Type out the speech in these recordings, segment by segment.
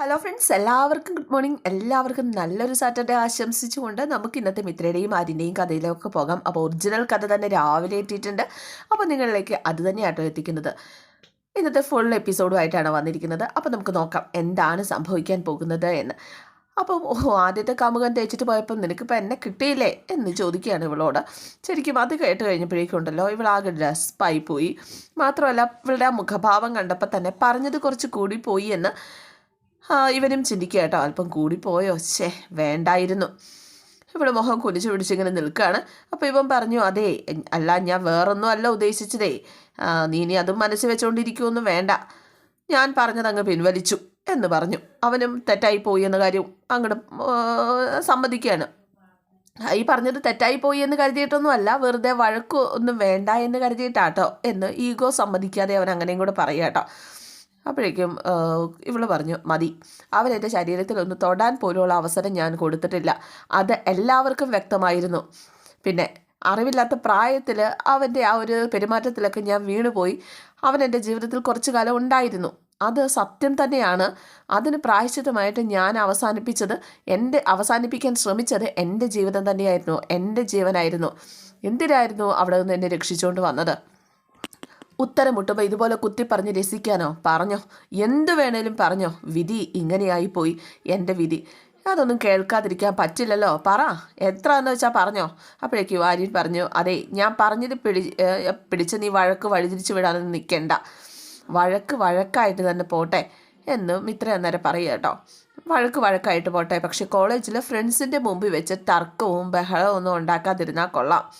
Hello friends എല്ലാവർക്കും good morning എല്ലാവർക്കും നല്ലൊരു സാറ്റർഡേ ആശംസിച്ചുകൊണ്ട് നമുക്ക് ഇന്നത്തെ മിത്രയുടെയും ആര്യന്റെയും കഥയിലൊക്കെ പോകാം. അപ്പോൾ ഒറിജിനൽ കഥ തന്നെ രാവിലെ എത്തിയിട്ടുണ്ട്. അപ്പോൾ നിങ്ങളിലേക്ക് അത് തന്നെയാട്ടോ എത്തിക്കുന്നത്. ഇന്നത്തെ ഫുൾ എപ്പിസോഡുമായിട്ടാണ് വന്നിരിക്കുന്നത്. അപ്പോൾ നമുക്ക് നോക്കാം എന്താണ് സംഭവിക്കാൻ പോകുന്നത് എന്ന്. അപ്പം ഓ ആദ്യത്തെ കാമുകൻ തേച്ചിട്ട് പോയപ്പം നിനക്കിപ്പോൾ എന്നെ കിട്ടിയില്ലേ എന്ന് ചോദിക്കുകയാണ് ഇവളോട്. ശരിക്കും അത് കേട്ട് കഴിഞ്ഞപ്പോഴേക്കും ഉണ്ടല്ലോ ഇവളാകെ ഡ്രസ്പായി പോയി. മാത്രമല്ല ഇവളുടെ ആ മുഖഭാവം കണ്ടപ്പോൾ തന്നെ പറഞ്ഞത് കുറച്ച് കൂടി പോയി എന്ന് ഇവനും ചിന്തിക്കുക കേട്ടോ. അല്പം കൂടിപ്പോയോ? ശേ വേണ്ടായിരുന്നു. ഇവിടെ മുഖം കുലിച്ചു പിടിച്ചിങ്ങനെ നിൽക്കുകയാണ് അപ്പോൾ ഇവൻ പറഞ്ഞു അതേ അല്ല ഞാൻ വേറൊന്നും അല്ല ഉദ്ദേശിച്ചതേ നീ ഇനി അതും മനസ്സിൽ വെച്ചുകൊണ്ടിരിക്കുമൊന്നും വേണ്ട. ഞാൻ പറഞ്ഞതങ്ങ് പിൻവലിച്ചു എന്ന് പറഞ്ഞു. അവനും തെറ്റായി പോയി എന്ന കാര്യം അങ്ങോട്ട് സമ്മതിക്കുകയാണ്. ഈ പറഞ്ഞത് തെറ്റായി പോയി എന്ന് കരുതിയിട്ടൊന്നും അല്ല വെറുതെ വഴക്ക് ഒന്നും വേണ്ട എന്ന് കരുതിയിട്ടാട്ടോ എന്ന് ഈഗോ സമ്മതിക്കാതെ അവൻ അങ്ങനെയും കൂടെ പറയുക കേട്ടോ. അപ്പോഴേക്കും ഇവൾ പറഞ്ഞു മതി. അവൻ എന്റെ ശരീരത്തിൽ ഒന്ന് തൊടാൻ പോലുള്ള അവസരം ഞാൻ കൊടുത്തിട്ടില്ല. അത് എല്ലാവർക്കും വ്യക്തമായിരുന്നു. പിന്നെ അറിവില്ലാത്ത പ്രായത്തിൽ അവന്റെ ആ ഒരു പെരുമാറ്റത്തിലൊക്കെ ഞാൻ വീണുപോയി. അവൻ എന്റെ ജീവിതത്തിൽ കുറച്ചു കാലം ഉണ്ടായിരുന്നു. അത് സത്യം തന്നെയാണ്. അതിന് പ്രായശ്ചിതമായിട്ട് ഞാൻ അവസാനിപ്പിച്ചത് എന്റെ അവസാനിപ്പിക്കാൻ ശ്രമിച്ചത് എന്റെ ജീവിതം തന്നെയായിരുന്നു. എന്റെ ജീവനായിരുന്നു. എന്തിനായിരുന്നു അവിടെ നിന്ന് എന്നെ രക്ഷിച്ചുകൊണ്ട് വന്നത്? ഉത്തരം മുട്ടുമ്പോൾ ഇതുപോലെ കുത്തി പറഞ്ഞ് രസിക്കാനോ? പറഞ്ഞോ. എന്ത് വേണേലും പറഞ്ഞോ. വിധി ഇങ്ങനെയായി പോയി എന്റെ വിധി. അതൊന്നും കേൾക്കാതിരിക്കാൻ പറ്റില്ലല്ലോ. പറ. എത്ര എന്ന് വെച്ചാൽ പറഞ്ഞോ. അപ്പോഴേക്കും ആര്യൻ പറഞ്ഞു അതെ ഞാൻ പറഞ്ഞത് പിടി പിടിച്ച് നീ വഴക്ക് വഴിതിരിച്ച് വിടാനൊന്നും നിൽക്കണ്ട. വഴക്ക് വഴക്കായിട്ട് തന്നെ പോട്ടെ. എന്നും മിത്ര അന്നേരം പറയുക കേട്ടോ. വഴക്ക് വഴക്കായിട്ട് പോട്ടെ. പക്ഷെ കോളേജിലെ ഫ്രണ്ട്സിന്റെ മുമ്പിൽ വെച്ച് തർക്കവും ബഹളവും ഒന്നും ഉണ്ടാക്കാതിരുന്നാൽ കൊള്ളാം.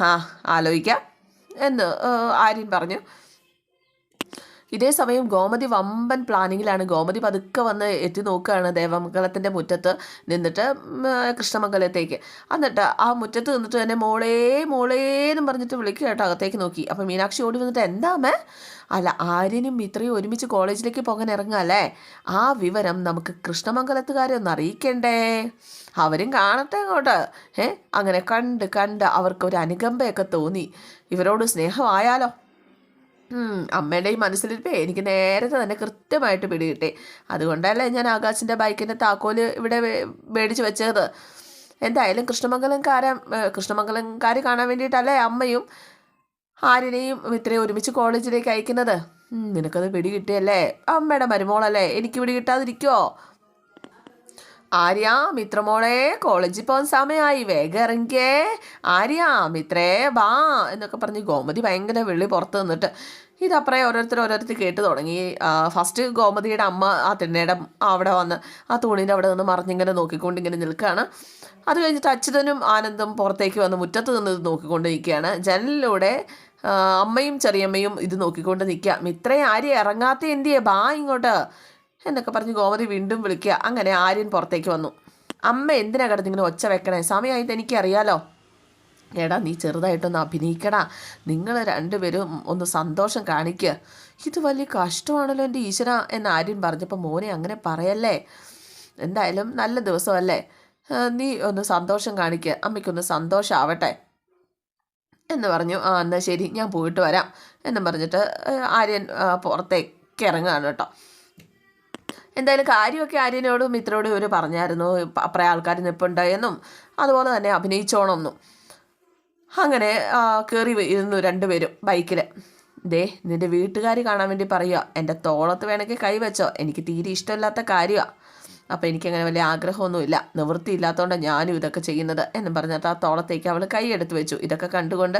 ആ ആലോചിക്കാം. എന്ന് ആര്യൻ പറഞ്ഞു. ഇതേ സമയം ഗോമതി വമ്പൻ പ്ലാനിങ്ങിലാണ്. ഗോമതി പതുക്കെ വന്ന് എത്തി നോക്കുകയാണ് ദേവമംഗലത്തിന്റെ മുറ്റത്ത് നിന്നിട്ട് ഏഹ്, കൃഷ്ണമംഗലത്തേക്ക്. എന്നിട്ട് ആ മുറ്റത്ത് നിന്നിട്ട് തന്നെ മോളേ മോളേ എന്നും പറഞ്ഞിട്ട് വിളിക്കുക കേട്ടോ അകത്തേക്ക് നോക്കി. അപ്പം മീനാക്ഷി ഓടി വന്നിട്ട് എന്താമേ അല്ല ആര്യനും ഇത്രയും ഒരുമിച്ച് കോളേജിലേക്ക് പോകാൻ ഇറങ്ങാല്ലേ ആ വിവരം നമുക്ക് കൃഷ്ണമംഗലത്തുകാരെ ഒന്ന് അറിയിക്കണ്ടേ? അവരും കാണട്ടെ അങ്ങോട്ട്. ഏ? അങ്ങനെ കണ്ട് കണ്ട് അവർക്ക് ഒരു അനുകമ്പയൊക്കെ തോന്നി. ഇവരോട് സ്നേഹമായാലോ? ഉം, അമ്മയുടെയും മനസ്സിലിരിപ്പേ എനിക്ക് നേരത്തെ തന്നെ കൃത്യമായിട്ട് പിടികിട്ടി അതുകൊണ്ടല്ലേ ഞാൻ ആകാശിന്റെ ബൈക്കിന്റെ താക്കോൽ ഇവിടെ മേടിച്ച് വെച്ചത്. എന്തായാലും കൃഷ്ണമംഗലംകാരൻ കൃഷ്ണമംഗലംകാരി കാണാൻ വേണ്ടിയിട്ടല്ലേ അമ്മയും ആര്യനെയും ഇത്രയും ഒരുമിച്ച് കോളേജിലേക്ക് അയക്കുന്നത്? നിനക്കത് പിടികിട്ടിയല്ലേ അമ്മയുടെ മരുമോളല്ലേ എനിക്ക് പിടികിട്ടാതിരിക്കുമോ ആര്യ മിത്രമോളെ കോളേജിൽ പോകാൻ സമയമായി വേഗം ഇറങ്ങിയേ ആര്യാ മിത്രേ വാ എന്നൊക്കെ പറഞ്ഞ് ഗോമതി ഭയങ്കര വെള്ളി പുറത്ത് നിന്നിട്ട്. ഇതപ്പറേ ഓരോരുത്തർ ഓരോരുത്തർ കേട്ട് തുടങ്ങി. ഫസ്റ്റ് ഗോമതിയുടെ അമ്മ ആ തിണ്ണയുടെ അവിടെ വന്ന് ആ തൂണിന്റെ അവിടെ നിന്ന് മറിഞ്ഞിങ്ങനെ നോക്കിക്കൊണ്ട് ഇങ്ങനെ നിൽക്കുകയാണ്. അത് കഴിഞ്ഞിട്ട് അച്യുതനും ആനന്ദും പുറത്തേക്ക് വന്ന് മുറ്റത്ത് നിന്ന് ഇത് നോക്കിക്കൊണ്ട് നിൽക്കുകയാണ് ജനലിലൂടെ അമ്മയും ചെറിയമ്മയും ഇത് നോക്കിക്കൊണ്ട് നിൽക്കുക. മിത്രേ ആര്യ ഇറങ്ങാത്ത എന്തിയെ? ബാ ഇങ്ങോട്ട്. എന്നൊക്കെ പറഞ്ഞ് ഗോമതി വീണ്ടും വിളിക്കുക. അങ്ങനെ ആര്യൻ പുറത്തേക്ക് വന്നു. അമ്മ എന്തിനാ കിടന്നിങ്ങനെ ഒച്ച വെക്കണേ? സമയമായിട്ട് എനിക്കറിയാലോ. എടാ നീ ചെറുതായിട്ടൊന്ന് അഭിനയിക്കടാ. നിങ്ങൾ രണ്ടുപേരും ഒന്ന് സന്തോഷം കാണിക്കുക ഇത് വലിയ കഷ്ടമാണല്ലോ എന്റെ ഈശ്വര എന്ന് ആര്യൻ പറഞ്ഞപ്പോൾ മോനെ അങ്ങനെ പറയല്ലേ? എന്തായാലും നല്ല ദിവസമല്ലേ? നീ ഒന്ന് സന്തോഷം കാണിക്കുക അമ്മയ്ക്കൊന്ന് സന്തോഷമാവട്ടെ എന്ന് പറഞ്ഞു. ആ എന്നാൽ ശരി ഞാൻ പോയിട്ട് വരാം. എന്നും പറഞ്ഞിട്ട് ആര്യൻ പുറത്തേക്ക് ഇറങ്ങുകയാണ് കേട്ടോ. എന്തായാലും കാര്യമൊക്കെ ആര്യനോടും മിത്രോടും ഇവർ പറഞ്ഞായിരുന്നു. അപ്പറേ ആൾക്കാർ നിപ്പുണ്ടായെന്നും അതുപോലെ തന്നെ അഭിനയിച്ചോണമെന്നും അങ്ങനെ കയറി ഇരുന്നു രണ്ടുപേരും ബൈക്കിൽ ദേ നിന്റെ വീട്ടുകാർ കാണാൻ വേണ്ടി പറയുക എന്റെ തോളത്ത് വേണമെങ്കിൽ കൈവച്ചോ എനിക്ക് തീരെ ഇഷ്ടമില്ലാത്ത കാര്യമാണ് അപ്പോൾ എനിക്കങ്ങനെ വലിയ ആഗ്രഹമൊന്നുമില്ല. നിവൃത്തിയില്ലാത്തതുകൊണ്ടാണ് ഞാനും ഇതൊക്കെ ചെയ്യുന്നത് എന്നും പറഞ്ഞിട്ട് ആ തോളത്തേക്ക് അവൾ കൈ എടുത്ത് വെച്ചു. ഇതൊക്കെ കണ്ടുകൊണ്ട്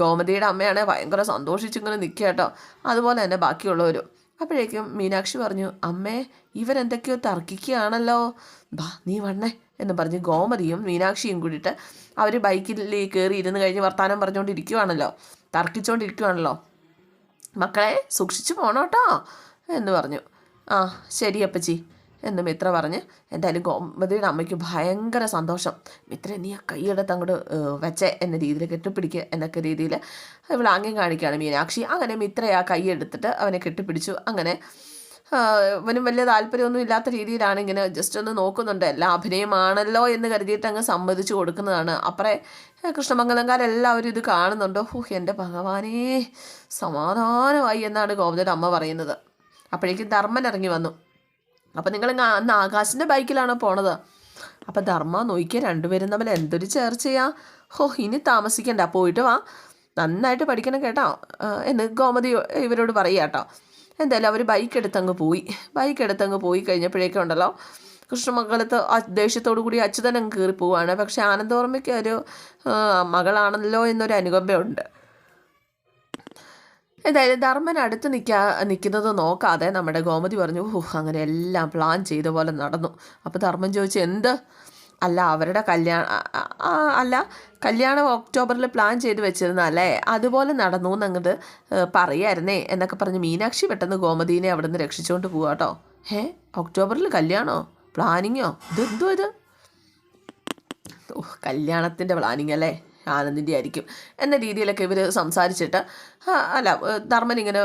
ഗോമതിയുടെ അമ്മയാണ് ഭയങ്കര സന്തോഷിച്ചിങ്ങനെ നിൽക്കുക കേട്ടോ. അതുപോലെ തന്നെ ബാക്കിയുള്ളവരും. അപ്പോഴേക്കും മീനാക്ഷി പറഞ്ഞു അമ്മേ ഇവരെന്തൊക്കെയോ തർക്കിക്കുകയാണല്ലോ. ബാ നീ വണ്ണേ എന്ന് പറഞ്ഞ് ഗോമതിയും മീനാക്ഷിയും കൂടിയിട്ട് അവർ ബൈക്കിൽ കയറി ഇരുന്ന് കഴിഞ്ഞ് വർത്തമാനം പറഞ്ഞുകൊണ്ടിരിക്കുവാണല്ലോ തർക്കിച്ചുകൊണ്ടിരിക്കുവാണല്ലോ മക്കളെ സൂക്ഷിച്ചു പോണോട്ടോ എന്ന് പറഞ്ഞു. ആ ശരി അപ്പച്ചി. എന്ന് മിത്ര പറഞ്ഞ് എന്തായാലും ഗോമതിയുടെ അമ്മയ്ക്ക് ഭയങ്കര സന്തോഷം. മിത്ര നീ ആ കൈയെടുത്ത് അങ്ങോട്ട് വെച്ചേ എന്ന രീതിയിൽ കെട്ടിപ്പിടിക്കുക എന്നൊക്കെ രീതിയിൽ ഇവൾ ആംഗ്യം കാണിക്കുകയാണ് മീനാക്ഷി. അങ്ങനെ മിത്ര ആ കൈ എടുത്തിട്ട് അവനെ കെട്ടിപ്പിടിച്ചു. അങ്ങനെ ഇവനും വലിയ താല്പര്യമൊന്നും ഇല്ലാത്ത രീതിയിലാണ് ഇങ്ങനെ ജസ്റ്റ് ഒന്ന് നോക്കുന്നുണ്ട്. എല്ലാ അഭിനയമാണല്ലോ എന്ന് കരുതിയിട്ട് അങ്ങ് സമ്മതിച്ചു കൊടുക്കുന്നതാണ്. അപ്പറേ കൃഷ്ണമംഗലംകാരെല്ലാവരും ഇത് കാണുന്നുണ്ടോ. ഹു എന്റെ ഭഗവാനേ സമാധാനമായി എന്നാണ് ഗോവിന്ദന്റെ അമ്മ പറയുന്നത്. അപ്പോഴേക്കും ധർമ്മൻ ഇറങ്ങി വന്നു. അപ്പം നിങ്ങൾ അന്ന് ആകാശിന്റെ ബൈക്കിലാണോ പോണത്. അപ്പം ധർമ്മ നോക്കിയ രണ്ടുപേരും തമ്മിൽ എന്തൊരു ചേർച്ചയാ. ഹോ ഇനി താമസിക്കണ്ട പോയിട്ട് വാ. നന്നായിട്ട് പഠിക്കണം കേട്ടോ എന്ന് ഗോമതി ഇവരോട് പറയുക കേട്ടോ. എന്തായാലും അവർ ബൈക്ക് എടുത്തങ്ങ് പോയി. ബൈക്ക് എടുത്തങ്ങ് പോയി കഴിഞ്ഞപ്പോഴേക്കും ഉണ്ടല്ലോ കൃഷ്ണമംഗലത്ത് ദേഷ്യത്തോടു കൂടി അച്യുതൻ കയറി പോവുകയാണ് പക്ഷേ ആനന്ദവർമ്മയ്ക്ക് ഒരു മകളാണല്ലോ എന്നൊരു അനുകമ്പയുണ്ട്. എന്തായാലും ധർമ്മൻ അടുത്ത് നിൽക്കാ നിൽക്കുന്നത് നോക്കാതെ നമ്മുടെ ഗോമതി പറഞ്ഞു ഓ അങ്ങനെ എല്ലാം പ്ലാൻ ചെയ്ത പോലെ നടന്നു. അപ്പോൾ ധർമ്മൻ ചോദിച്ചു എന്ത്? അല്ല അവരുടെ കല്യാണ അല്ല കല്യാണം ഒക്ടോബറിൽ പ്ലാൻ ചെയ്ത് വെച്ചിരുന്ന അല്ലേ അതുപോലെ നടന്നു എന്നങ്ങോട്ട് പറയായിരുന്നേ എന്നൊക്കെ പറഞ്ഞ് മീനാക്ഷി പെട്ടെന്ന് ഗോമതീനെ അവിടെ നിന്ന് രക്ഷിച്ചുകൊണ്ട് പോവാ കേട്ടോ ഏ ഒക്ടോബറിൽ കല്യാണോ? പ്ലാനിങ്ങോ ഇതെന്തോ ഇത്? ഓ കല്യാണത്തിന്റെ പ്ലാനിങ് അല്ലേ? ആനന്ദിന്റെ ആയിരിക്കും എന്ന രീതിയിലൊക്കെ ഇവർ സംസാരിച്ചിട്ട് അല്ല ധർമ്മൻ ഇങ്ങനെ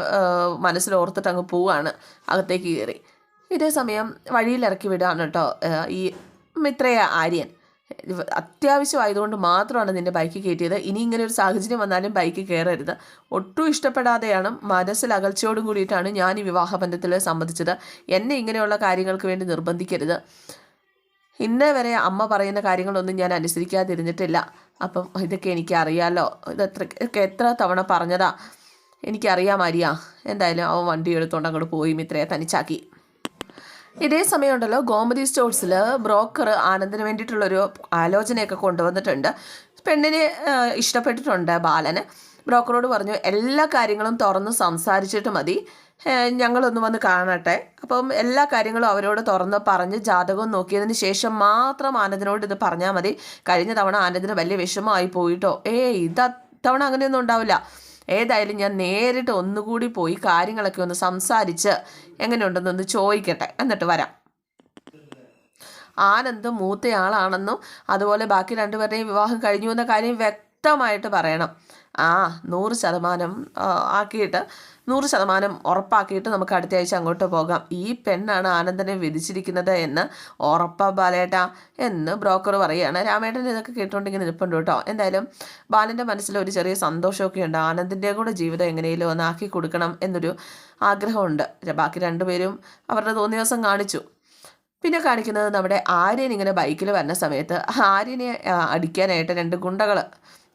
മനസ്സിലോർത്തിട്ട് അങ്ങ് പോവാണ് അകത്തേക്ക് കയറി. ഇതേ സമയം വഴിയിൽ ഇറക്കി വിടുകയാണ് കേട്ടോ ഈ മിത്രയ ആര്യൻ. അത്യാവശ്യമായതുകൊണ്ട് മാത്രമാണ് നിന്റെ ബൈക്ക് കയറ്റിയത്. ഇനി ഇങ്ങനെ ഒരു സാഹചര്യം വന്നാലും ബൈക്ക് കയറരുത്. ഒട്ടും ഇഷ്ടപ്പെടാതെയാണ് മനസ്സിൽ അകൽച്ചയോടും കൂടിയിട്ടാണ് ഞാൻ ഈ വിവാഹബന്ധത്തിൽ സംബന്ധിച്ചത്. എന്നെ ഇങ്ങനെയുള്ള കാര്യങ്ങൾക്ക് വേണ്ടി നിർബന്ധിക്കരുത്. ഇന്നേ വരെ അമ്മ പറയുന്ന കാര്യങ്ങളൊന്നും ഞാൻ അനുസരിക്കാതിരുന്നിട്ടില്ല. അപ്പം ഇതൊക്കെ എനിക്കറിയാമല്ലോ അറിയാലോ ഇത് എത്ര തവണ പറഞ്ഞതാ? എനിക്കറിയാം ആര്യ എന്തായാലും അവൻ വണ്ടി എടുത്തുകൊണ്ട് അങ്ങോട്ട് പോയി മിത്രയെ തനിച്ചാക്കി. ഇതേ സമയമുണ്ടല്ലോ ഗോമതി സ്റ്റോഴ്സിൽ ബ്രോക്കർ ആനന്ദിന് വേണ്ടിയിട്ടുള്ളൊരു ആലോചനയൊക്കെ കൊണ്ടുവന്നിട്ടുണ്ട്. പെണ്ണിനെ ഇഷ്ടപ്പെട്ടിട്ടുണ്ട് ബാലന്. ബ്രോക്കറോട് പറഞ്ഞു എല്ലാ കാര്യങ്ങളും തുറന്ന് സംസാരിച്ചിട്ട് മതി. ഞങ്ങളൊന്ന് വന്ന് കാണട്ടെ. അപ്പം എല്ലാ കാര്യങ്ങളും അവരോട് തുറന്ന് പറഞ്ഞ് ജാതകവും നോക്കിയതിന് ശേഷം മാത്രം ആനന്ദിനോട് ഇത് പറഞ്ഞാൽ മതി. കഴിഞ്ഞ തവണ ആനന്ദിന് വലിയ വിഷമമായി പോയിട്ടോ. ഏ ഇത് തവണ അങ്ങനെയൊന്നും ഉണ്ടാവില്ല. ഏതായാലും ഞാൻ നേരിട്ട് ഒന്നുകൂടി പോയി കാര്യങ്ങളൊക്കെ ഒന്ന് സംസാരിച്ച് എങ്ങനെയുണ്ടെന്നൊന്ന് ചോദിക്കട്ടെ. എന്നിട്ട് വരാം. ആനന്ദ് മൂത്തയാളാണെന്നും അതുപോലെ ബാക്കി രണ്ടുപേരുടെയും വിവാഹം കഴിഞ്ഞു എന്ന കാര്യം വ്യക്തമായിട്ട് പറയണം. ആ നൂറ് ശതമാനം ആക്കിയിട്ട് നൂറ് ശതമാനം ഉറപ്പാക്കിയിട്ട് നമുക്ക് അടുത്ത ആഴ്ച അങ്ങോട്ട് പോകാം. ഈ പെണ്ണാണ് ആനന്ദനെ വിധിച്ചിരിക്കുന്നത് എന്ന് ഉറപ്പ ബാലേട്ട എന്ന് ബ്രോക്കർ പറയുകയാണ്. രാമേട്ടൻ ഇതൊക്കെ കേട്ടുകൊണ്ടിങ്ങനെ നിൽപ്പുണ്ട് കേട്ടോ. എന്തായാലും ബാലന്റെ മനസ്സിൽ ഒരു ചെറിയ സന്തോഷമൊക്കെ ഉണ്ട്. ആനന്ദിന്റെ കൂടെ ജീവിതം എങ്ങനെയും ഒന്ന് ആക്കി കൊടുക്കണം എന്നൊരു ആഗ്രഹമുണ്ട്. ബാക്കി രണ്ടുപേരും അവരുടെ തോന്നിയ ദിവസം കാണിച്ചു. പിന്നെ കാണിക്കുന്നത് നമ്മുടെ ആര്യൻ ഇങ്ങനെ ബൈക്കിൽ വരുന്ന സമയത്ത് ആര്യനെ അടിക്കാനായിട്ട് രണ്ട് ഗുണ്ടകൾ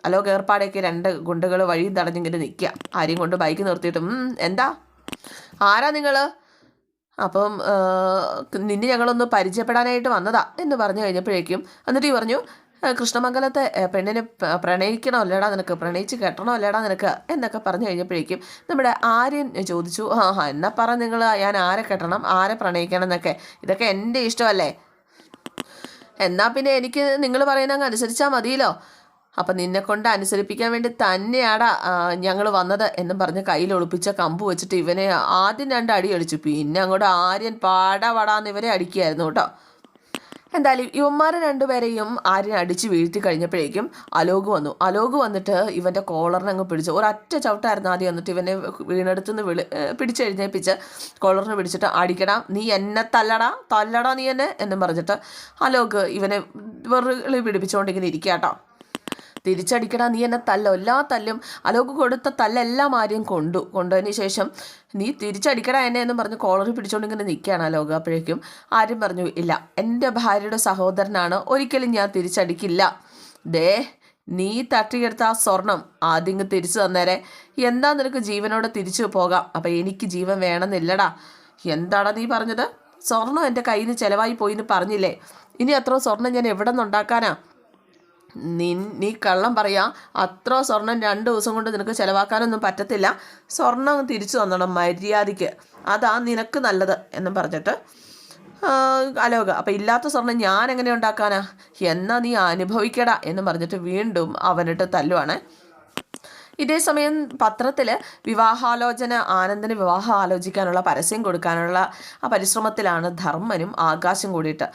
അലോ ഏർപ്പാടേക്ക് രണ്ട് ഗുണ്ടകൾ വഴിയും തടഞ്ഞിങ്ങനെ നിൽക്കുക ആരെയും കൊണ്ട് ബൈക്ക് നിർത്തിയിട്ടും എന്താ? ആരാ നിങ്ങൾ അപ്പം നിന്നെ ഞങ്ങളൊന്ന് പരിചയപ്പെടാനായിട്ട് വന്നതാ എന്ന് പറഞ്ഞു കഴിഞ്ഞപ്പോഴേക്കും എന്നിട്ട് ഈ പറഞ്ഞു കൃഷ്ണമംഗലത്തെ പെണ്ണിനെ പ്രണയിക്കണോ അല്ലേടാ നിനക്ക്? പ്രണയിച്ച് കെട്ടണോ അല്ലേടാ നിനക്ക്? എന്നൊക്കെ പറഞ്ഞു കഴിഞ്ഞപ്പോഴേക്കും നമ്മുടെ ആര്യൻ ചോദിച്ചു ആ ഹാ എന്നാ പറ നിങ്ങൾ ഞാൻ ആരെ കെട്ടണം ആരെ പ്രണയിക്കണം എന്നൊക്കെ. ഇതൊക്കെ എന്റെ ഇഷ്ടമല്ലേ? എന്നാൽ പിന്നെ എനിക്ക് നിങ്ങൾ പറയുന്ന അങ്ങ് അനുസരിച്ചാൽ മതിയല്ലോ. അപ്പം നിന്നെ കൊണ്ട് അനുസരിപ്പിക്കാൻ വേണ്ടി തന്നെയാടാ ഞങ്ങൾ വന്നത് എന്നും പറഞ്ഞ് കയ്യിൽ ഒളിപ്പിച്ച കമ്പ് വെച്ചിട്ട് ഇവനെ ആദ്യം രണ്ട് അടി അടിച്ചു. പിന്നെ അങ്ങോട്ട് ആര്യൻ പാടാ പാടാന്ന് ഇവരെ അടിക്കുകയായിരുന്നു കേട്ടോ. എന്തായാലും യുവന്മാർ രണ്ടുപേരെയും ആര്യൻ അടിച്ച് വീഴ്ത്തി കഴിഞ്ഞപ്പോഴേക്കും അലോക് വന്നു. അലോക് വന്നിട്ട് ഇവന്റെ കോളറിനെ അങ്ങ് പിടിച്ചു. ഒരൊറ്റ ചവിട്ടായിരുന്നു ആദ്യം വന്നിട്ട് ഇവനെ വീണെടുത്തുനിന്ന് വിളി പിടിച്ച് എഴുന്നേപ്പിച്ച് കോളറിന് പിടിച്ചിട്ട് അടിക്കടാ നീ എന്നെ തല്ലടാ തല്ലടാ നീ എന്നെ എന്നും പറഞ്ഞിട്ട് അലോക് ഇവനെ വെറുതെ പിടിപ്പിച്ചുകൊണ്ടിങ്ങനെ ഇരിക്കാം കേട്ടോ. തിരിച്ചടിക്കടാ നീ എന്നെ തല്ലോ. എല്ലാ തല്ലും അലോക്ക് കൊടുത്ത തല്ലെല്ലാം ആര്യം കൊണ്ടു. കൊണ്ടതിന് ശേഷം നീ തിരിച്ചടിക്കടാ എന്നെ എന്ന് പറഞ്ഞ് കോളറി പിടിച്ചുകൊണ്ട് ഇങ്ങനെ നിൽക്കുകയാണ് അലോക. അപ്പോഴേക്കും ആരും പറഞ്ഞു ഇല്ല എന്റെ ഭാര്യയുടെ സഹോദരനാണ്. ഒരിക്കലും ഞാൻ തിരിച്ചടിക്കില്ല. ദേ നീ തട്ടിയെടുത്ത ആ സ്വർണം ആദ്യം തിരിച്ചു തന്നേരെ. എന്താ നിനക്ക് ജീവനോടെ തിരിച്ചു പോകാം? അപ്പം എനിക്ക് ജീവൻ വേണമെന്നില്ലടാ. എന്താണ് നീ പറഞ്ഞത്? സ്വർണം എന്റെ കയ്യിൽ നിന്ന് ചിലവായി പോയി എന്ന് പറഞ്ഞില്ലേ? ഇനി അത്ര സ്വർണം ഞാൻ എവിടെ നിന്നുണ്ടാക്കാനാ? നീ നീ കള്ളം പറയാ. അത്ര സ്വർണം രണ്ട് ദിവസം കൊണ്ട് നിനക്ക് ചിലവാക്കാനൊന്നും പറ്റത്തില്ല. സ്വർണം തിരിച്ചു തന്നണം മര്യാദയ്ക്ക്. അതാ നിനക്ക് നല്ലത് എന്നും പറഞ്ഞിട്ട് അലോക. അപ്പം ഇല്ലാത്ത സ്വർണം ഞാൻ എങ്ങനെ ഉണ്ടാക്കാനാ? എന്നാ നീ അനുഭവിക്കടാ എന്നും പറഞ്ഞിട്ട് വീണ്ടും അവനിട്ട് തല്ലുവാണ്. ഇതേ സമയം പത്രത്തിൽ വിവാഹാലോചന ആനന്ദന് വിവാഹം ആലോചിക്കാനുള്ള പരസ്യം കൊടുക്കാനുള്ള ആ പരിശ്രമത്തിലാണ് ധർമ്മനും ആകാശം കൂടിയിട്ട്.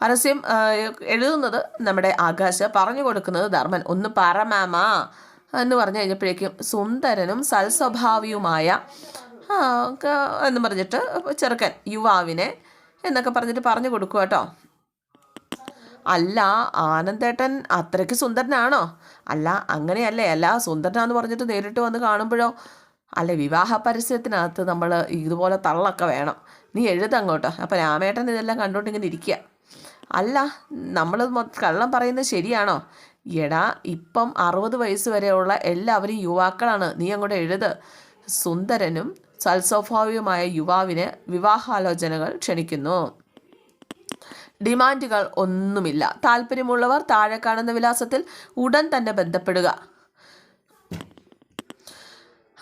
പരസ്യം എഴുതുന്നത് നമ്മുടെ ആകാശ്. പറഞ്ഞു കൊടുക്കുന്നത് ധർമ്മൻ ഒന്ന് പറ മാമാ എന്ന് പറഞ്ഞു കഴിഞ്ഞപ്പോഴേക്കും സുന്ദരനും സൽസ്വഭാവിയുമായ എന്ന് പറഞ്ഞിട്ട് ചെറുക്കൻ യുവാവിനെ എന്നൊക്കെ പറഞ്ഞിട്ട് പറഞ്ഞു കൊടുക്കുക കേട്ടോ. അല്ല ആനന്ദേട്ടൻ അത്രയ്ക്ക് സുന്ദരനാണോ? അല്ല അങ്ങനെയല്ലേ. അല്ല സുന്ദരനാന്ന് പറഞ്ഞിട്ട് നേരിട്ട് വന്ന് കാണുമ്പോഴോ? അല്ല വിവാഹ പരസ്യത്തിനകത്ത് നമ്മൾ ഇതുപോലെ തള്ളൊക്കെ വേണം. നീ എഴുതങ്ങോട്ടോ. അപ്പം രാമേട്ടൻ ഇതെല്ലാം കണ്ടുകൊണ്ട് ഇങ്ങനെ ഇരിക്കുക അല്ല നമ്മൾ കള്ളം പറയുന്നത് ശരിയാണോ? എടാ ഇപ്പം അറുപത് വയസ്സ് വരെയുള്ള എല്ലാവരും യുവാക്കളാണ്. നീ അങ്ങോട്ട് എഴുത്. സുന്ദരനും സൽസ്വഭാവിയുമായ യുവാവിന് വിവാഹാലോചനകൾ ക്ഷണിക്കുന്നു. ഡിമാൻഡുകൾ ഒന്നുമില്ല. താല്പര്യമുള്ളവർ താഴെ കാണുന്ന വിലാസത്തിൽ ഉടൻ തന്നെ ബന്ധപ്പെടുക.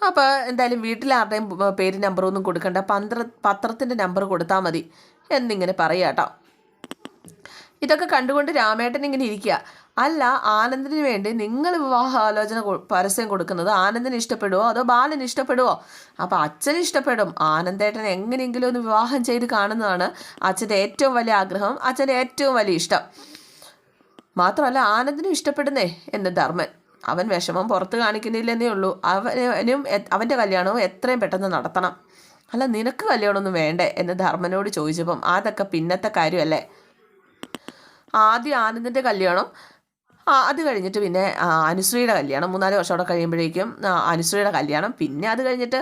അപ്പോൾ എന്തായാലും വീട്ടിൽ ആരുടെയും പേര് നമ്പറൊന്നും കൊടുക്കണ്ട. പന്ത്ര പത്രത്തിന്റെ നമ്പർ കൊടുത്താൽ മതി. എന്നിങ്ങനെ പറയാം കേട്ടോ ഇതൊക്കെ കണ്ടുകൊണ്ട് രാമേട്ടൻ ഇങ്ങനെ ഇരിക്കുക അല്ല ആനന്ദിന് വേണ്ടി നിങ്ങൾ വിവാഹാലോചന ആലോചന പരസ്യം കൊടുക്കുന്നത് ആനന്ദിന് ഇഷ്ടപ്പെടുവോ അതോ ബാലന് ഇഷ്ടപ്പെടുവോ? അപ്പോൾ അച്ഛൻ ഇഷ്ടപ്പെടും. ആനന്ദേട്ടൻ എങ്ങനെയെങ്കിലും ഒന്ന് വിവാഹം ചെയ്ത് കാണുന്നതാണ് അച്ഛന്റെ ഏറ്റവും വലിയ ആഗ്രഹം അച്ഛന്റെ ഏറ്റവും വലിയ ഇഷ്ടം. മാത്രമല്ല ആനന്ദിനും ഇഷ്ടപ്പെടുന്നേ എന്ന് ധർമ്മൻ. അവൻ വിഷമം പുറത്ത് കാണിക്കുന്നില്ലെന്നേ ഉള്ളൂ. അവനും അവന്റെ കല്യാണവും എത്രയും പെട്ടെന്ന് നടത്തണം. അല്ല നിനക്ക് കല്യാണമൊന്നും വേണ്ടേ എന്ന് ധർമ്മനോട് ചോദിച്ചപ്പം അതൊക്കെ പിന്നത്തെ കാര്യമല്ലേ? ആദ്യം ആനന്ദിന്റെ കല്യാണം. അത് കഴിഞ്ഞിട്ട് പിന്നെ അനുശ്രീയുടെ കല്യാണം. മൂന്നാൽ വർഷം അവിടെ കഴിയുമ്പോഴേക്കും അനുശ്രീയുടെ കല്യാണം. പിന്നെ അത് കഴിഞ്ഞിട്ട്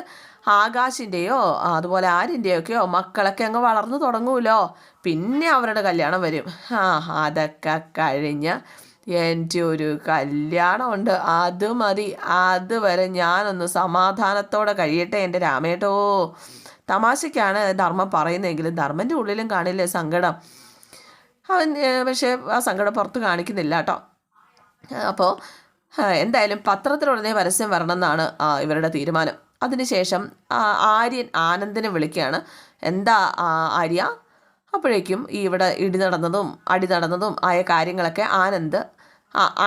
ആകാശിന്റെയോ അതുപോലെ അതുപോലെ ആരിന്റെയൊക്കെയോ മക്കളൊക്കെ അങ്ങ് വളർന്നു തുടങ്ങുമല്ലോ. പിന്നെ അവരുടെ കല്യാണം വരും. ആ അതൊക്കെ കഴിഞ്ഞ് എന്റെ ഒരു കല്യാണമുണ്ട്. അത് മതി. അതുവരെ ഞാനൊന്ന് സമാധാനത്തോടെ കഴിയട്ടെ എന്റെ രാമേട്ടോ. തമാശയ്ക്കാണ് ധർമ്മം പറയുന്നതെങ്കിലും ധർമ്മന്റെ ഉള്ളിലും കാണില്ലേ സങ്കടം. അവൻ പക്ഷേ ആ സങ്കടം പുറത്ത് കാണിക്കുന്നില്ല കേട്ടോ. അപ്പോൾ എന്തായാലും പത്രത്തിലുടനെ പരസ്യം വരണമെന്നാണ് ഇവരുടെ തീരുമാനം. അതിനുശേഷം ആര്യൻ ആനന്ദിനെ വിളിക്കുകയാണ്. എന്താ ആര്യ? അപ്പോഴേക്കും ഈ ഇവിടെ ഇടി നടന്നതും അടി നടന്നതും ആയ കാര്യങ്ങളൊക്കെ ആനന്ദ്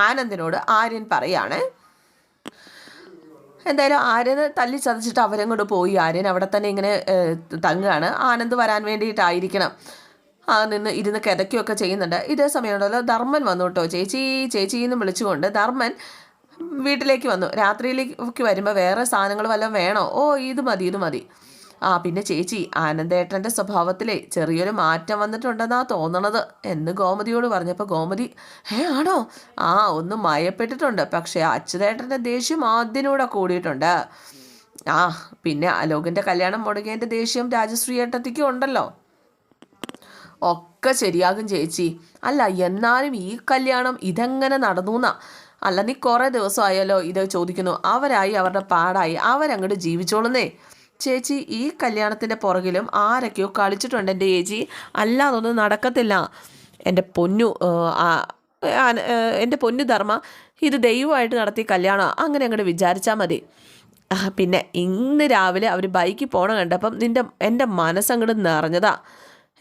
ആനന്ദിനോട് ആര്യൻ പറയാണ് എന്തായാലും ആര്യന് തല്ലി ചതച്ചിട്ട് അവരങ്ങോട്ട് പോയി. ആര്യൻ അവിടെ തന്നെ ഇങ്ങനെ തങ്ങുകയാണ്. ആനന്ദ് വരാൻ വേണ്ടിയിട്ടായിരിക്കണം. ആ നിന്ന് ഇരുന്ന് കിതയ്ക്കുകയൊക്കെ ചെയ്യുന്നുണ്ട്. ഇതേ സമയമുണ്ടല്ലോ ധർമ്മൻ വന്നു കേട്ടോ ചേച്ചി ചേച്ചി എന്ന് വിളിച്ചുകൊണ്ട് ധർമ്മൻ വീട്ടിലേക്ക് വന്നു. രാത്രിയിലേക്ക് വരുമ്പോൾ വേറെ സാധനങ്ങൾ വല്ലതും വേണോ? ഓ ഇത് മതി ഇത് മതി. ആ പിന്നെ ചേച്ചി ആനന്ദേട്ടന്റെ സ്വഭാവത്തിലെ ചെറിയൊരു മാറ്റം വന്നിട്ടുണ്ടെന്നാ തോന്നണത് എന്ന് ഗോമതിയോട് പറഞ്ഞപ്പോൾ ഗോമതി ഏ ആണോ? ആ ഒന്ന് മയപ്പെട്ടിട്ടുണ്ട്. പക്ഷേ അച്യുതേട്ടന്റെ ദേഷ്യം ആദ്യനൂടെ കൂടിയിട്ടുണ്ട്. ആ പിന്നെ അലോകിന്റെ കല്യാണം മുടങ്ങിയതിന്റെ ദേഷ്യം രാജശ്രീ ഏട്ടത്തിക്കും ഉണ്ടല്ലോ. ഒക്കെ ശരിയാകും ചേച്ചി. അല്ല എന്നാലും ഈ കല്യാണം ഇതെങ്ങനെ നടന്നു എന്നാ അല്ല നീ കുറേ ദിവസമായല്ലോ ഇത് ചോദിക്കുന്നു. അവരായി അവരുടെ പാടായി. അവരങ്ങോട്ട് ജീവിച്ചോളുന്നേ. ചേച്ചി ഈ കല്യാണത്തിന്റെ പുറകിലും ആരൊക്കെയോ കളിച്ചിട്ടുണ്ട് എന്റെ ചേച്ചി. അല്ലാതൊന്നും നടക്കത്തില്ല. എന്റെ പൊന്നു എന്റെ പൊന്നു ധർമ്മ ഇത് ദൈവമായിട്ട് നടത്തി കല്യാണം അങ്ങനെ അങ്ങോട്ട് വിചാരിച്ചാൽ മതി. പിന്നെ ഇന്ന് രാവിലെ അവർ ബൈക്കിൽ പോകണം കണ്ടപ്പം നിന്റെ എന്റെ മനസ്സങ്ങോട്ട് നിറഞ്ഞതാ.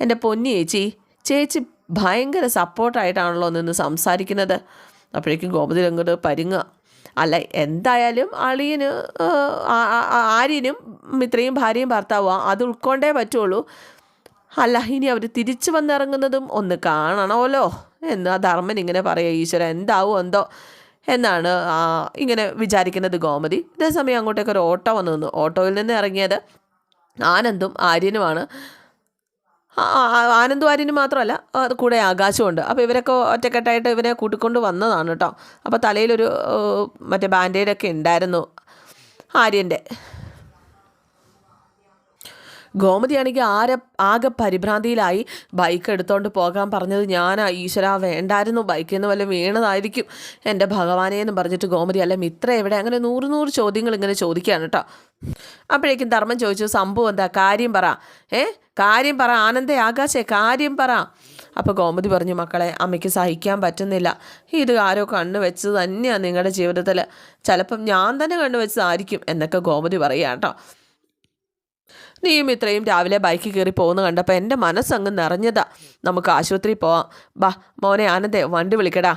എന്റെ പൊന്നി ചേച്ചി ചേച്ചി ഭയങ്കര സപ്പോർട്ടായിട്ടാണല്ലോ നിന്ന് സംസാരിക്കുന്നത്. അപ്പോഴേക്കും ഗോപതി അങ്ങോട്ട് പരുങ്ങുക. അല്ല എന്തായാലും അളിയന് ആര്യനും ഇത്രയും ഭാര്യയും ഭർത്താവുക അത് ഉൾക്കൊണ്ടേ പറ്റുള്ളൂ. അല്ല ഇനി അവർ തിരിച്ചു വന്നിറങ്ങുന്നതും ഒന്ന് കാണണമല്ലോ. എന്ന് ആ ധർമ്മൻ ഇങ്ങനെ പറയുക ഈശ്വര എന്താവും എന്തോ? എന്നാണ് ഇങ്ങനെ വിചാരിക്കുന്നത് ഗോമതി. ഇതേസമയം അങ്ങോട്ടേക്ക് ഒരു ഓട്ടോ വന്നു നിന്നു. ഓട്ടോയിൽ നിന്ന് ഇറങ്ങിയത് ആനന്ദും ആര്യനുമാണ്. ആ- ആ- മാത്രമല്ല അത് കൂടെ ആകാശമുണ്ട് അപ്പോൾ ഇവരൊക്കെ ഒറ്റക്കെട്ടായിട്ട് ഇവനെ കൂട്ടിക്കൊണ്ട് വന്നതാണ് കേട്ടോ അപ്പോൾ തലയിലൊരു മറ്റേ ബാൻഡേഡൊക്കെ ഉണ്ടായിരുന്നു ആര്യന്റെ. ഗോമതിയാണെങ്കിൽ ആരെ ആകെ പരിഭ്രാന്തിയിലായി. ബൈക്ക് എടുത്തോണ്ട് പോകാൻ പറഞ്ഞത് ഞാനാ. ഈശ്വര വേണ്ടായിരുന്നു. ബൈക്കിൽ നിന്ന് വല്ല വീണതായിരിക്കും. എന്റെ ഭഗവാനെ എന്ന് പറഞ്ഞിട്ട് ഗോമതി അല്ല മിത്ര എവിടെ? അങ്ങനെ നൂറ് നൂറ് ചോദ്യങ്ങൾ ഇങ്ങനെ ചോദിക്കുകയാണ് കേട്ടോ. അപ്പോഴേക്കും ധർമ്മം ചോദിച്ചു സംഭവം എന്താ? കാര്യം പറ. ഏ? കാര്യം പറ. ആനന്ദേ ആകാശേ കാര്യം പറ. അപ്പോൾ ഗോമതി പറഞ്ഞു മക്കളെ അമ്മയ്ക്ക് സഹിക്കാൻ പറ്റുന്നില്ല. ഇത് ആരോ കണ്ണു വെച്ചത് തന്നെയാണ് നിങ്ങളുടെ ജീവിതത്തിൽ ചിലപ്പം ഞാൻ തന്നെ കണ്ണു വെച്ചതായിരിക്കും. എന്നൊക്കെ ഗോമതി പറയുക കേട്ടോ. നീയും ഇത്രയും രാവിലെ ബൈക്കിൽ കയറി പോകുന്ന കണ്ടപ്പോൾ എന്റെ മനസ്സങ്ങ് നിറഞ്ഞതാ. നമുക്ക് ആശുപത്രിയിൽ പോവാം. ബാ മോനെ ആനന്ദേ വണ്ടി വിളിക്കടാ.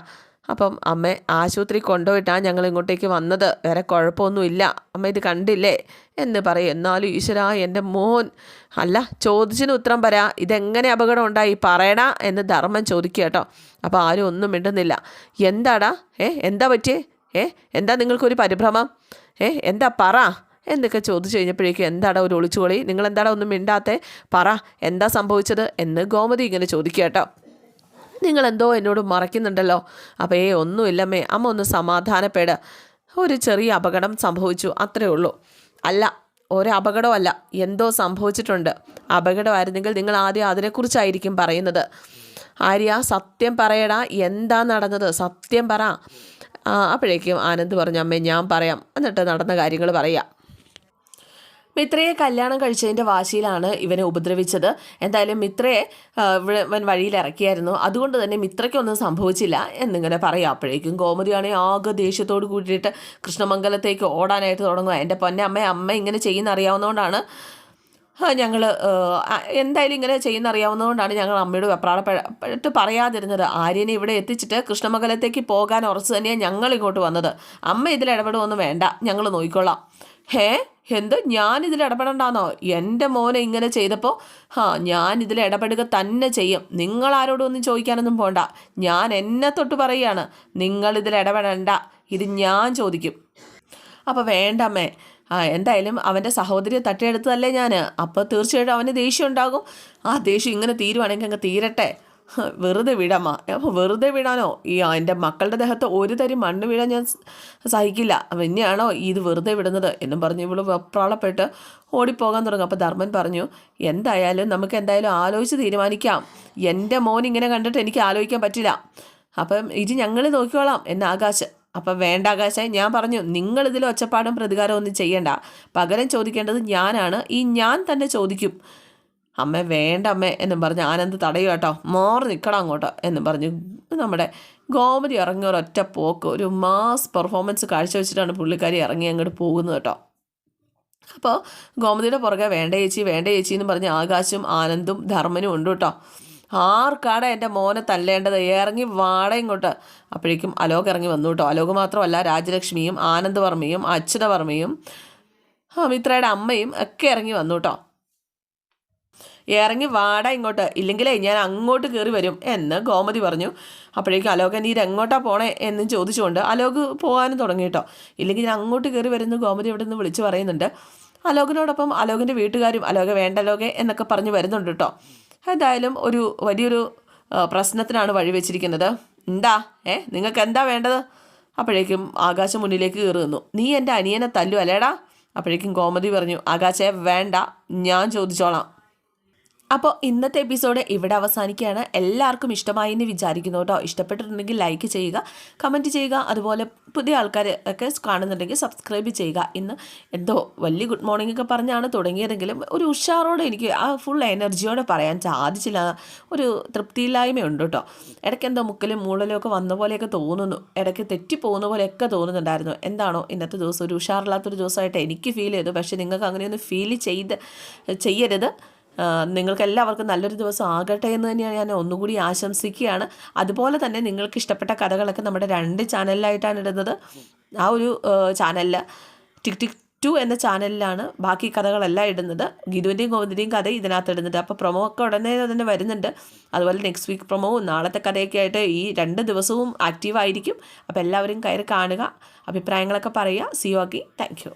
അപ്പം അമ്മ ആശുപത്രി കൊണ്ടുപോയിട്ടാണ് ഞങ്ങൾ ഇങ്ങോട്ടേക്ക് വന്നത്. വേറെ കുഴപ്പമൊന്നുമില്ല. അമ്മ ഇത് കണ്ടില്ലേ? എന്ന് പറയും. എന്നാലും ഈശ്വര എന്റെ മോൻ. അല്ല ചോദിച്ചതിന് ഉത്തരം പറയാ ഇതെങ്ങനെ അപകടം ഉണ്ടായി? പറയടാ എന്ന് ധർമ്മം ചോദിക്കുക കേട്ടോ. അപ്പോൾ ആരും ഒന്നും മിണ്ടുന്നില്ല. എന്താടാ? ഏ എന്താ പറ്റിയേ? ഏ എന്താ നിങ്ങൾക്കൊരു പരിഭ്രമം? ഏ എന്താ പറ? എന്നൊക്കെ ചോദിച്ചു കഴിഞ്ഞപ്പോഴേക്കും എന്താടാ ഒരു ഒളിച്ചുകൊളി നിങ്ങൾ എന്താടാ ഒന്നും മിണ്ടാത്തെ? പറ എന്താ സംഭവിച്ചത്? എന്ന് ഗോമതി ഇങ്ങനെ ചോദിക്കുക കേട്ടോ. നിങ്ങളെന്തോ എന്നോട് മറയ്ക്കുന്നുണ്ടല്ലോ. അപ്പോൾ ഏ ഒന്നുമില്ലമ്മേ അമ്മ ഒന്ന് സമാധാനപ്പെട. ഒരു ചെറിയ അപകടം സംഭവിച്ചു അത്രേ ഉള്ളൂ. അല്ല ഒരു അപകടമല്ല എന്തോ സംഭവിച്ചിട്ടുണ്ട്. അപകടമായിരുന്നെങ്കിൽ നിങ്ങൾ ആദ്യം അതിനെക്കുറിച്ചായിരിക്കും പറയുന്നത്. ആര്യ സത്യം പറയടാ എന്താ നടന്നത്? സത്യം പറ. അപ്പോഴേക്കും ആനന്ദ് പറഞ്ഞു അമ്മേ ഞാൻ പറയാം. എന്നിട്ട് നടന്ന കാര്യങ്ങൾ പറയാം. മിത്രയെ കല്യാണം കഴിച്ചതിന്റെ വാശിയിലാണ് ഇവനെ ഉപദ്രവിച്ചത്. എന്തായാലും മിത്രയെ ഇവൻ വഴിയിൽ ഇറക്കിയായിരുന്നു. അതുകൊണ്ട് തന്നെ മിത്രയ്ക്കൊന്നും സംഭവിച്ചില്ല എന്നിങ്ങനെ പറയാം. അപ്പോഴേക്കും ഗോമതിയാണെ ആകെ ദേഷ്യത്തോട് കൂടിയിട്ട് കൃഷ്ണമംഗലത്തേക്ക് ഓടാനായിട്ട് തുടങ്ങുക. എന്റെ പൊന്നെ അമ്മ അമ്മ ഇങ്ങനെ ചെയ്യുന്ന അറിയാവുന്നതുകൊണ്ടാണ് ഞങ്ങൾ എന്തായാലും ഇങ്ങനെ ചെയ്യുന്ന അറിയാവുന്നതുകൊണ്ടാണ് ഞങ്ങൾ അമ്മയോട് വെപ്രാളപ്പെട്ട് പറയാതിരുന്നത്. ആര്യനെ ഇവിടെ എത്തിച്ചിട്ട് കൃഷ്ണമംഗലത്തേക്ക് പോകാൻ ഉറച്ചു തന്നെയാണ് ഞങ്ങൾ ഇങ്ങോട്ട് വന്നത്. അമ്മ ഇതിൽ ഇടപെടുമൊന്നും വേണ്ട. ഞങ്ങൾ നോക്കിക്കൊള്ളാം ഹേ എന്ത്? ഞാൻ ഇതിൽ ഇടപെടണ്ടാന്നോ? എന്റെ മോനെ ഇങ്ങനെ ചെയ്തപ്പോൾ ആ ഞാൻ ഇതിൽ ഇടപെടുക തന്നെ ചെയ്യും. നിങ്ങൾ ആരോടും ഒന്നും ചോദിക്കാനൊന്നും പോണ്ട. ഞാൻ എന്നെ തൊട്ട് പറയുകയാണ് നിങ്ങൾ ഇതിൽ ഇടപെടണ്ട. ഇത് ഞാൻ ചോദിക്കും. അപ്പോൾ വേണ്ടമ്മേ ആ എന്തായാലും അവന്റെ സഹോദരിയെ തട്ടിയെടുത്തതല്ലേ ഞാൻ അപ്പോൾ തീർച്ചയായിട്ടും അവന് ദേഷ്യം ഉണ്ടാകും. ആ ദേഷ്യം ഇങ്ങനെ തീരുവാണെങ്കിൽ അങ്ങ് തീരട്ടെ. വെറുതെ വിടാമ അപ്പോൾ വെറുതെ വിടാനോ? ഈ എന്റെ മക്കളുടെ ദേഹത്ത് ഒരു തരി മണ്ണ് വീഴാൻ ഞാൻ സഹിക്കില്ല. പിന്നെയാണോ ഇത് വെറുതെ വിടുന്നത്? എന്നും പറഞ്ഞ് ഇവൾ വെപ്രാളപ്പെട്ട് ഓടിപ്പോകാൻ തുടങ്ങും. അപ്പോൾ ധർമ്മൻ പറഞ്ഞു എന്തായാലും നമുക്ക് എന്തായാലും ആലോചിച്ച് തീരുമാനിക്കാം. എന്റെ മോൻ ഇങ്ങനെ കണ്ടിട്ട് എനിക്ക് ആലോചിക്കാൻ പറ്റില്ല. അപ്പം ഇത് ഞങ്ങൾ നോക്കിക്കോളാം എന്ന ആകാശ്. അപ്പം വേണ്ട ആകാശ ഞാൻ പറഞ്ഞു നിങ്ങൾ ഇതിൽ ഒച്ചപ്പാടും പ്രതികാരവും ഒന്നും ചെയ്യണ്ട. പകരം ചോദിക്കേണ്ടത് ഞാനാണ്. ഈ ഞാൻ തന്നെ ചോദിക്കും. അമ്മ വേണ്ട അമ്മേ എന്നും പറഞ്ഞ് ആനന്ദ് തടയുക കേട്ടോ. മോർ നിൽക്കണം അങ്ങോട്ട് എന്നും പറഞ്ഞു നമ്മുടെ ഗോമതി ഇറങ്ങിയ ഒരൊറ്റ പോക്ക്. ഒരു മാസ് പെർഫോമൻസ് കാഴ്ചവെച്ചിട്ടാണ് പുള്ളിക്കാരി ഇറങ്ങി അങ്ങോട്ട് പോകുന്നത് കേട്ടോ. അപ്പോൾ ഗോമതിയുടെ പുറകെ വേണ്ട ചേച്ചി വേണ്ട ചേച്ചി എന്ന് പറഞ്ഞ് ആകാശും ആനന്ദും ധർമ്മനും ഉണ്ട് കേട്ടോ. ആർക്കാണ് എന്റെ മോനെ തല്ലേണ്ടത്? ഇറങ്ങി വാട ഇങ്ങോട്ട്. അപ്പോഴേക്കും അലോക് ഇറങ്ങി വന്നു കേട്ടോ. അലോക് മാത്രമല്ല രാജലക്ഷ്മിയും ആനന്ദ് വർമ്മയും അച്യുതവർമ്മയും വർമ്മയും മിത്രയുടെ അമ്മയും ഒക്കെ ഇറങ്ങി വന്നു കേട്ടോ. ഇറങ്ങി വാടാ ഇങ്ങോട്ട്. ഇല്ലെങ്കിലേ ഞാൻ അങ്ങോട്ട് കയറി വരും എന്ന് ഗോമതി പറഞ്ഞു. അപ്പോഴേക്കും അലോകൻ നീ എങ്ങോട്ടാ പോണേ? എന്ന് ചോദിച്ചുകൊണ്ട് അലോക് പോകാനും തുടങ്ങി കേട്ടോ. ഇല്ലെങ്കിൽ ഞാൻ അങ്ങോട്ട് കയറി വരുന്നു ഗോമതി ഇവിടെ നിന്ന് വിളിച്ച് പറയുന്നുണ്ട്. അലോകിനോടൊപ്പം അലോകിന്റെ വീട്ടുകാരും അലോക വേണ്ട അലോകെ എന്നൊക്കെ പറഞ്ഞ് വരുന്നുണ്ട് കേട്ടോ. എന്തായാലും ഒരു വലിയൊരു പ്രശ്നത്തിനാണ് വഴിവെച്ചിരിക്കുന്നത് എന്താ ഏ നിങ്ങൾക്ക് എന്താ വേണ്ടത്? അപ്പോഴേക്കും ആകാശം മുന്നിലേക്ക് കയറി നിന്നു. നീ എന്റെ അനിയനെ തല്ലു അല്ലേടാ? അപ്പോഴേക്കും ഗോമതി പറഞ്ഞു ആകാശേ വേണ്ട ഞാൻ ചോദിച്ചോളാം. അപ്പോൾ ഇന്നത്തെ എപ്പിസോഡ് ഇവിടെ അവസാനിക്കുകയാണ്. എല്ലാവർക്കും ഇഷ്ടമായി എന്ന് വിചാരിക്കുന്നു കേട്ടോ. ഇഷ്ടപ്പെട്ടിട്ടുണ്ടെങ്കിൽ ലൈക്ക് ചെയ്യുക കമന്റ് ചെയ്യുക അതുപോലെ പുതിയ ആൾക്കാർ ഒക്കെ കാണുന്നുണ്ടെങ്കിൽ സബ്സ്ക്രൈബ് ചെയ്യുക. ഇന്ന് എന്തോ വലിയ ഗുഡ് മോർണിംഗ് ഒക്കെ പറഞ്ഞാണ് തുടങ്ങിയതെങ്കിലും ഒരു ഉഷാറോടെ എനിക്ക് ആ ഫുൾ എനർജിയോടെ പറയാൻ സാധിച്ചില്ല. ഒരു തൃപ്തിയില്ലായ്മയുണ്ട് കേട്ടോ. ഇടയ്ക്ക് എന്തോ മുക്കലും മൂളലും ഒക്കെ വന്ന പോലെയൊക്കെ തോന്നുന്നു. ഇടയ്ക്ക് തെറ്റിപ്പോകുന്ന പോലെയൊക്കെ തോന്നുന്നുണ്ടായിരുന്നു. എന്താണോ ഇന്നത്തെ ദിവസം? ഒരു ഉഷാറില്ലാത്തൊരു ദിവസമായിട്ട് എനിക്ക് ഫീൽ ചെയ്തു. പക്ഷേ നിങ്ങൾക്ക് അങ്ങനെയൊന്നും ഫീൽ ചെയ്ത് ചെയ്യരുത്. നിങ്ങൾക്ക് എല്ലാവർക്കും നല്ലൊരു ദിവസം ആകട്ടെ എന്ന് തന്നെയാണ് ഞാൻ ഒന്നുകൂടി ആശംസിക്കുകയാണ്. അതുപോലെ തന്നെ നിങ്ങൾക്ക് ഇഷ്ടപ്പെട്ട കഥകളൊക്കെ നമ്മുടെ രണ്ട് ചാനലിലായിട്ടാണ് ഇടുന്നത്. ആ ഒരു ചാനലിൽ ടിക് ടിക് ടു എന്ന ചാനലിലാണ് ബാക്കി കഥകളെല്ലാം ഇടുന്നത്. ഗിരുവിന്റെയും ഗോവിന്ദിന്റെയും കഥ ഇതിനകത്ത് ഇടുന്നുണ്ട്. അപ്പോൾ പ്രൊമോ ഒക്കെ ഉടനെ തന്നെ വരുന്നുണ്ട്. അതുപോലെ നെക്സ്റ്റ് വീക്ക് പ്രൊമോവും നാളത്തെ കഥയൊക്കെ ആയിട്ട് ഈ രണ്ട് ദിവസവും ആക്റ്റീവായിരിക്കും അപ്പോൾ എല്ലാവരും കയറി കാണുക. അഭിപ്രായങ്ങളൊക്കെ പറയുക. സിയോക്കി താങ്ക് യു